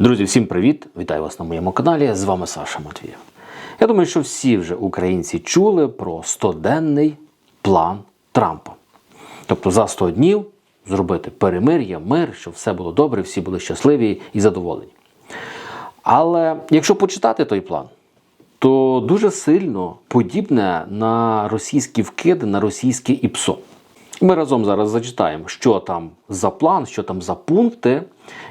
Друзі, всім привіт! Вітаю вас на моєму каналі. З вами Саша Матвієв. Я думаю, що всі вже українці чули про 100-денний план Трампа. Тобто за 100 днів зробити перемир'я, мир, щоб все було добре, всі були щасливі і задоволені. Але якщо почитати той план, то дуже сильно подібне на російські вкиди, на російське ІПСО. Ми разом зараз зачитаємо, що там за план, що там за пункти.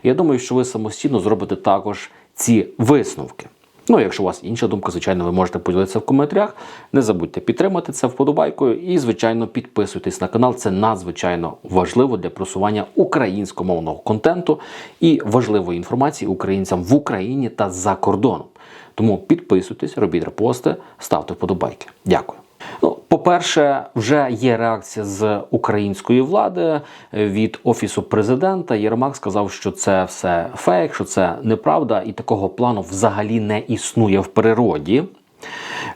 Я думаю, що ви самостійно зробите також ці висновки. Ну, якщо у вас інша думка, звичайно, ви можете поділитися в коментарях. Не забудьте підтримати це вподобайкою і, звичайно, підписуйтесь на канал. Це надзвичайно важливо для просування українськомовного контенту і важливої інформації українцям в Україні та за кордоном. Тому підписуйтесь, робіть репости, ставте вподобайки. Дякую. Ну, по-перше, вже є реакція з української влади е, від офісу президента. Єрмак сказав, що це все фейк, що це неправда, і такого плану взагалі не існує в природі.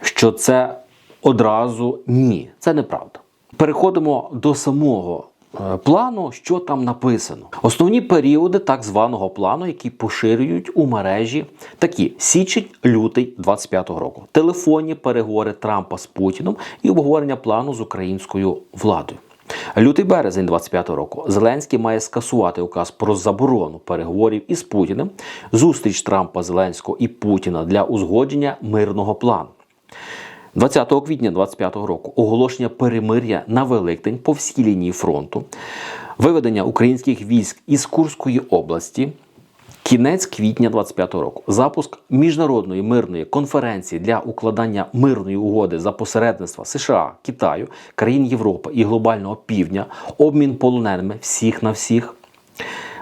Що це одразу ні, це неправда. Переходимо до самого плану, що там написано. Основні періоди так званого плану, які поширюють у мережі, такі: січень, лютий 25-го року, телефонні переговори Трампа з Путіном і обговорення плану з українською владою. Лютий березень 25-го року Зеленський має скасувати указ про заборону переговорів із Путіним, зустріч Трампа, Зеленського і Путіна для узгодження мирного плану. 20 квітня 2025 року оголошення перемир'я на Великдень по всій лінії фронту, виведення українських військ із Курської області. Кінець квітня 25 року запуск міжнародної мирної конференції для укладання мирної угоди за посередництва США, Китаю, країн Європи і глобального півдня, обмін полоненими всіх на всіх.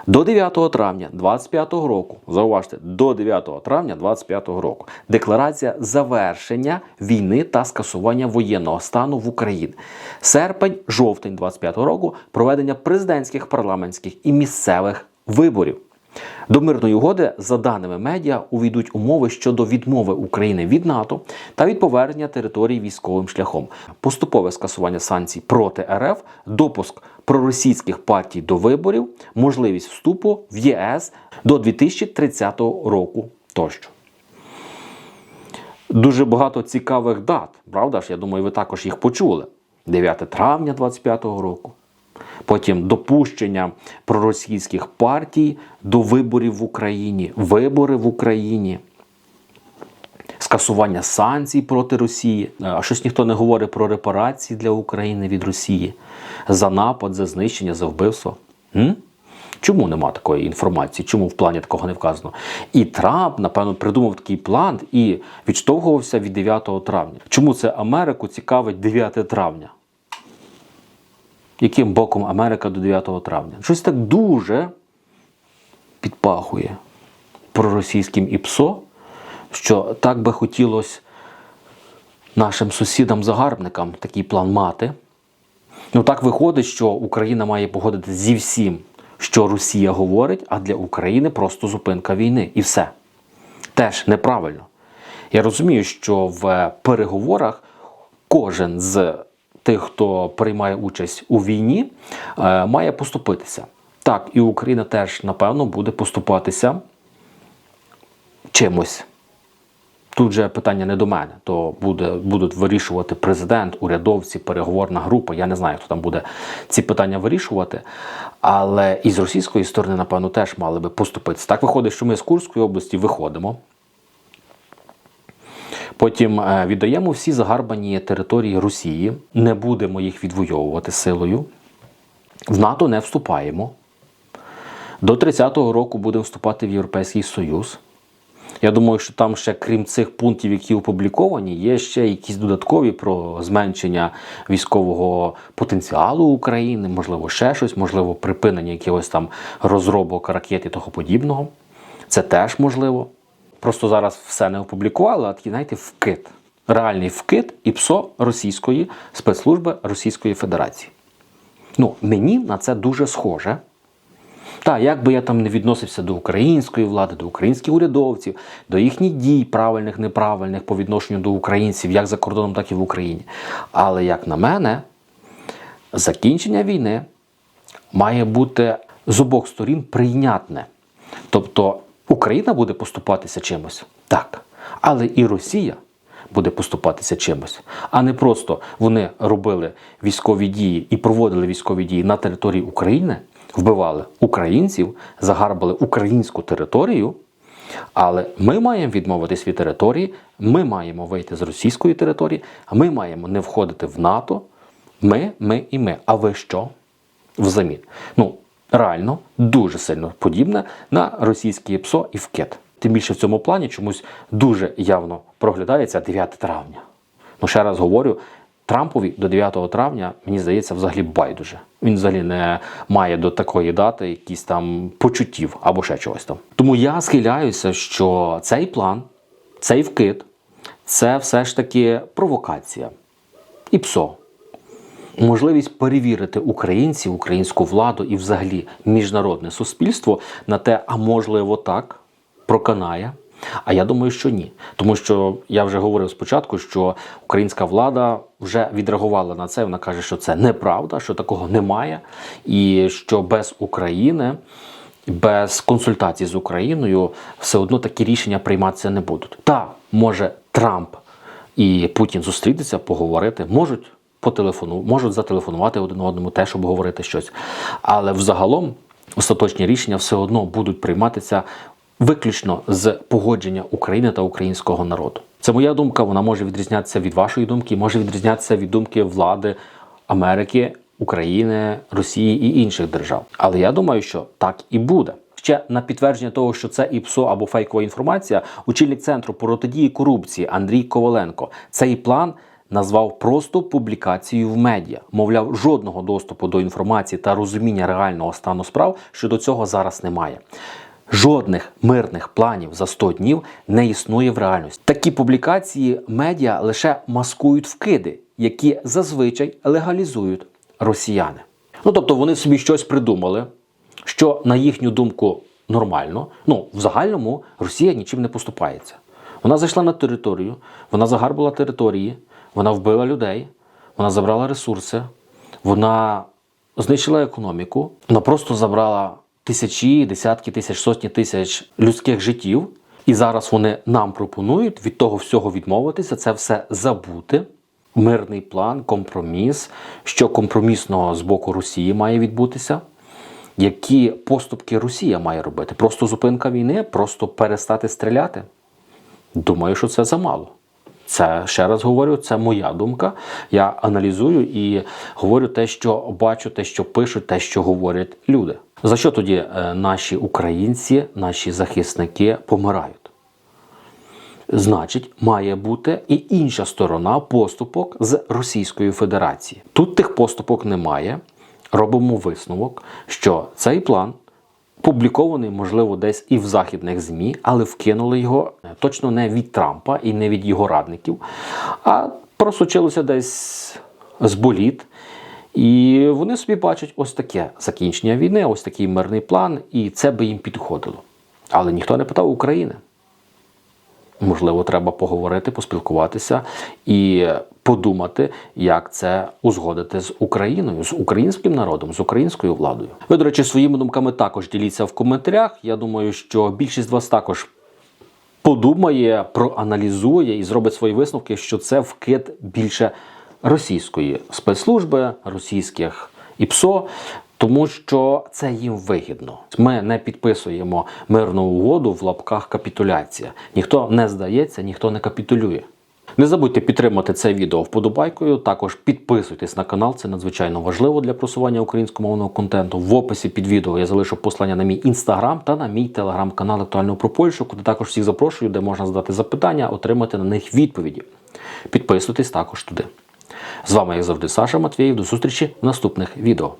До 9 травня 25 року, зауважте, до 9 травня 25 року декларація завершення війни та скасування воєнного стану в Україні. Серпень, жовтень 25 року проведення президентських, парламентських і місцевих виборів. До мирної угоди, за даними медіа, увійдуть умови щодо відмови України від НАТО та від повернення територій військовим шляхом, поступове скасування санкцій проти РФ, допуск проросійських партій до виборів, можливість вступу в ЄС до 2030 року тощо. Дуже багато цікавих дат, правда ж? Я думаю, ви також їх почули. 9 травня 2025 року. Потім допущення проросійських партій до виборів в Україні, вибори в Україні, скасування санкцій проти Росії. А щось ніхто не говорить про репарації для України від Росії за напад, за знищення, за вбивство. М? Чому нема такої інформації? Чому в плані такого не вказано? І Трамп, напевно, придумав такий план і відштовхувався від 9 травня. Чому це Америку цікавить 9 травня? Яким боком Америка до 9 травня. Щось так дуже підпахує проросійським ІПСО, що так би хотілося нашим сусідам-загарбникам такий план мати. Ну так виходить, що Україна має погодитися зі всім, що Росія говорить, а для України просто зупинка війни. І все. Теж неправильно. Я розумію, що в переговорах кожен з тих, хто приймає участь у війні, е, має поступитися. Так, і Україна теж, напевно, буде поступатися чимось. Тут же питання не до мене, то буде, будуть вирішувати президент, урядовці, переговорна група. Я не знаю, хто там буде ці питання вирішувати. Але і з російської сторони, напевно, теж мали би поступитися. Так виходить, що ми з Курської області виходимо. Потім е, віддаємо всі загарбані території Росії, не будемо їх відвоювати силою. В НАТО не вступаємо. До 30-го року будемо вступати в Європейський Союз. Я думаю, що там ще, крім цих пунктів, які опубліковані, є ще якісь додаткові про зменшення військового потенціалу України, можливо, ще щось, можливо, припинення якихось там розробок ракет і того подібного. Це теж можливо. Просто зараз все не опублікували, а такий, знаєте, вкид. Реальний вкид і ПСО російської спецслужби Російської Федерації. Ну, мені на це дуже схоже. Так, як би я там не відносився до української влади, до українських урядовців, до їхніх дій, правильних, неправильних по відношенню до українців, як за кордоном, так і в Україні. Але як на мене, закінчення війни має бути з обох сторін прийнятне. Тобто Україна буде поступатися чимось? Так. Але і Росія буде поступатися чимось. А не просто вони робили військові дії і проводили військові дії на території України, вбивали українців, загарбали українську територію. Але ми маємо відмовитись від території, ми маємо вийти з російської території, ми маємо не входити в НАТО. Ми, ми і ми. А ви що? Взамін. Ну, реально дуже сильно подібне на російське ПСО і ВКЕТ. Тим більше в цьому плані чомусь дуже явно проглядається 9 травня. Ну, ще раз говорю, Трампові до 9 травня, мені здається, взагалі байдуже. Він взагалі не має до такої дати якісь там почуттів або ще чогось там. Тому я схиляюся, що цей план, цей вкид, це все ж таки провокація і ПСО можливість перевірити українців, українську владу і взагалі міжнародне суспільство на те, а можливо так проканає. А я думаю, що ні. Тому що я вже говорив спочатку, що українська влада вже відреагувала на це. Вона каже, що це неправда, що такого немає, і що без України, без консультацій з Україною все одно такі рішення прийматися не будуть. Та може Трамп і Путін зустрітися, поговорити, можуть по телефону, можуть зателефонувати один одному, теж обговорити щось. Але взагалом остаточні рішення все одно будуть прийматися виключно з погодження України та українського народу. Це моя думка, вона може відрізнятися від вашої думки, може відрізнятися від думки влади Америки, України, Росії і інших держав. Але я думаю, що так і буде. Ще на підтвердження того, що це ІПСО або фейкова інформація, очільник центру протидії корупції Андрій Коваленко цей план назвав просто публікацією в медіа. Мовляв, жодного доступу до інформації та розуміння реального стану справ щодо цього зараз немає. Жодних мирних планів за 100 днів не існує в реальності. Такі публікації медіа лише маскують вкиди, які зазвичай легалізують росіяни. Ну тобто вони собі щось придумали, що на їхню думку нормально. Ну, в загальному Росія нічим не поступається. Вона зайшла на територію, вона загарбала території, вона вбила людей, вона забрала ресурси, вона знищила економіку, вона просто забрала тисячі, десятки тисяч, сотні тисяч людських життів. І зараз вони нам пропонують від того всього відмовитися, це все забути. Мирний план, компроміс, що компромісного з боку Росії має відбутися. Які поступки Росія має робити? Просто зупинка війни, просто перестати стріляти? Думаю, що це замало. Це ще раз говорю, це моя думка. Я аналізую і говорю те, що бачу, те, що пишуть, те, що говорять люди. За що тоді е, наші українці, наші захисники помирають? Значить, має бути і інша сторона поступок з Російської Федерації. Тут тих поступок немає. Робимо висновок, що цей план публікований, можливо, десь і в західних ЗМІ, але вкинули його точно не від Трампа і не від його радників, а просочилося десь з боліт. І вони собі бачать ось таке закінчення війни, ось такий мирний план, і це би їм підходило. Але ніхто не питав України. Можливо, треба поговорити, поспілкуватися і подумати, як це узгодити з Україною, з українським народом, з українською владою. Ви, до речі, своїми думками також діліться в коментарях. Я думаю, що більшість з вас також подумає, проаналізує і зробить свої висновки, що це вкид більше російської спецслужби, російських ІПСО. Тому що це їм вигідно. Ми не підписуємо мирну угоду в лапках капітуляція. Ніхто не здається, ніхто не капітулює. Не забудьте підтримати це відео вподобайкою. Також підписуйтесь на канал, це надзвичайно важливо для просування українськомовного контенту. В описі під відео я залишу послання на мій інстаграм та на мій телеграм-канал актуально про Польщу, куди також всіх запрошую, де можна задати запитання, отримати на них відповіді. Підписуйтесь також туди. З вами, як завжди, Саша Матвєєв. До зустрічі в наступних відео.